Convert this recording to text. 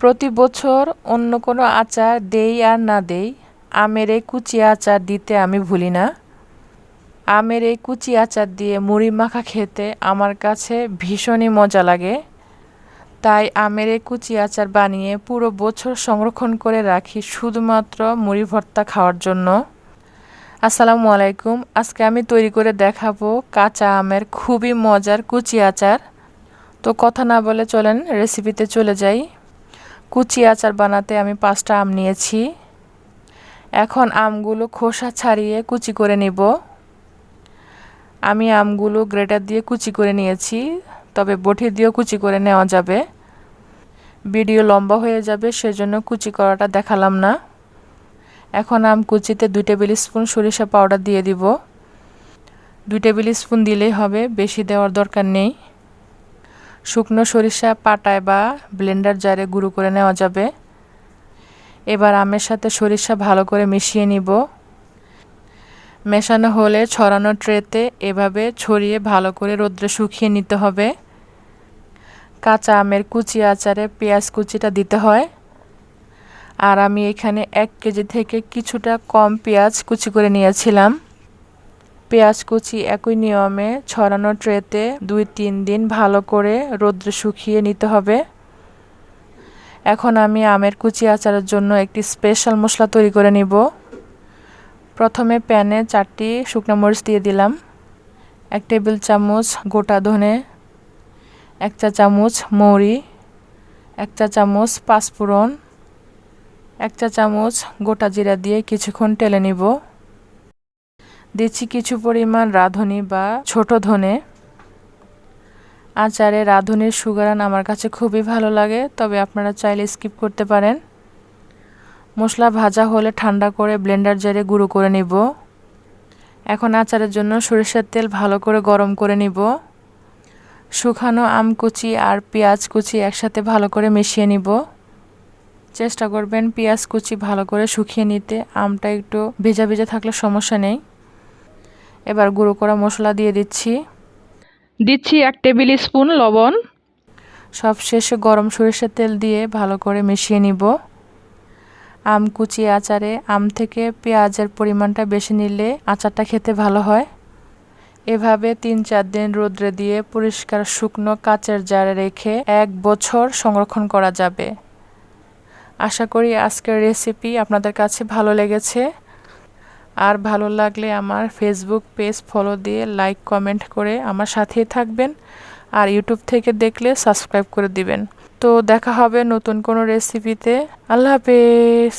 প্রতি বছর অন্য কোনো আচার দেই আর না দেই, আমের এই কুচি আচার দিতে আমি ভুলি না। আমের এই কুচি আচার দিয়ে মুড়ি মাখা খেতে আমার কাছে ভীষণই মজা লাগে। তাই আমের এই কুচি আচার বানিয়ে পুরো বছর সংরক্ষণ করে রাখি শুধুমাত্র মুড়ি ভর্তা খাওয়ার জন্য। আসসালামু আলাইকুম, আজকে আমি তৈরি করে দেখাবো কাঁচা আমের খুবই মজার কুচি আচার। তো কথা না বলে চলেন রেসিপিতে চলে যাই। কুচি আচার বানাতে আমি পাঁচটা আম নিয়েছি। এখন আমগুলো খোসা ছাড়িয়ে কুচি করে নিব। আমি আমগুলো গ্রেটার দিয়ে কুচি করে নিয়েছি, তবে বটি দিয়েও কুচি করে নেওয়া যাবে। ভিডিও লম্বা হয়ে যাবে, সেজন্য কুচি করাটা দেখালাম না। এখন আম কুচিতে দুই টেবিল স্পুন সরিষা পাউডার দিয়ে দিব। দুই টেবিল স্পুন দিলেই হবে, বেশি দেওয়ার দরকার নেই। শুকনো সরিষা পাটায় বা ব্লেন্ডার জারে গুঁড়ো করে নেওয়া যাবে। এবার আমের সাথে সরিষা ভালো করে মিশিয়ে নিব। মেশানো হলে ছড়ানো ট্রেতে এভাবে ছড়িয়ে ভালো করে রোদ্রে শুকিয়ে নিতে হবে। কাঁচা আমের কুচি আচারে পেঁয়াজ কুচিটা দিতে হয়। আর আমি এখানে এক কেজি থেকে কিছুটা কম পেঁয়াজ কুচি করে নিয়েছিলাম। পেঁয়াজ কুচি একই নিয়মে ছড়ানো ট্রেতে দুই তিন দিন ভালো করে রোদ্রে শুকিয়ে নিতে হবে। এখন আমি আমের কুচি আচারের জন্য একটি স্পেশাল মশলা তৈরি করে নিব। প্রথমে প্যানে চারটি শুকনো মরিচ দিয়ে দিলাম। এক টেবিল চামচ গোটা ধনে, এক চা চামচ মৌরি, এক চা চামচ পাঁচফোড়ন, এক চা চামচ গোটা জিরা দিয়ে কিছুক্ষণ টেলে নিব। দিচ্ছি কিছু পরিমাণ রাঁধুনি বা ছোট ধনে। আচারে রাঁধুনির সুগারান আমার কাছে খুবই ভালো লাগে, তবে আপনারা চাইলে স্কিপ করতে পারেন। মশলা ভাজা হলে ঠান্ডা করে ব্লেন্ডার জারে গুঁড়ো করে নিব। এখন আচারের জন্য সরিষার তেল ভালো করে গরম করে নিব। শুকানো আম কুচি আর পেঁয়াজ কুচি একসাথে ভালো করে মিশিয়ে নিব। চেষ্টা করবেন পেঁয়াজ কুচি ভালো করে শুকিয়ে নিতে। আমটা একটু ভেজা ভেজা থাকলে সমস্যা নেই। এবার গুঁড়ো করা মশলা দিয়ে দিচ্ছি। দিচ্ছি এক টেবিল স্পুন লবণ। সব শেষে গরম সরিষার তেল দিয়ে ভালো করে মিশিয়ে নিব। আম কুচি আচারে আম থেকে পেঁয়াজের পরিমাণটা বেশি নিলে আচারটা খেতে ভালো হয়। এভাবে তিন চার দিন রোদ্রে দিয়ে পরিষ্কার শুকনো কাচের জারে রেখে এক বছর সংরক্ষণ করা যাবে। আশা করি আজকের রেসিপি আপনাদের কাছে ভালো লেগেছে। আর ভালো লাগলে আমার ফেসবুক পেজ ফলো দিয়ে লাইক কমেন্ট করে আমার সাথেই থাকবেন। আর ইউটিউব থেকে দেখলে সাবস্ক্রাইব করে দিবেন। তো দেখা হবে নতুন কোনো রেসিপিতে আল্লাহ হাফেজ।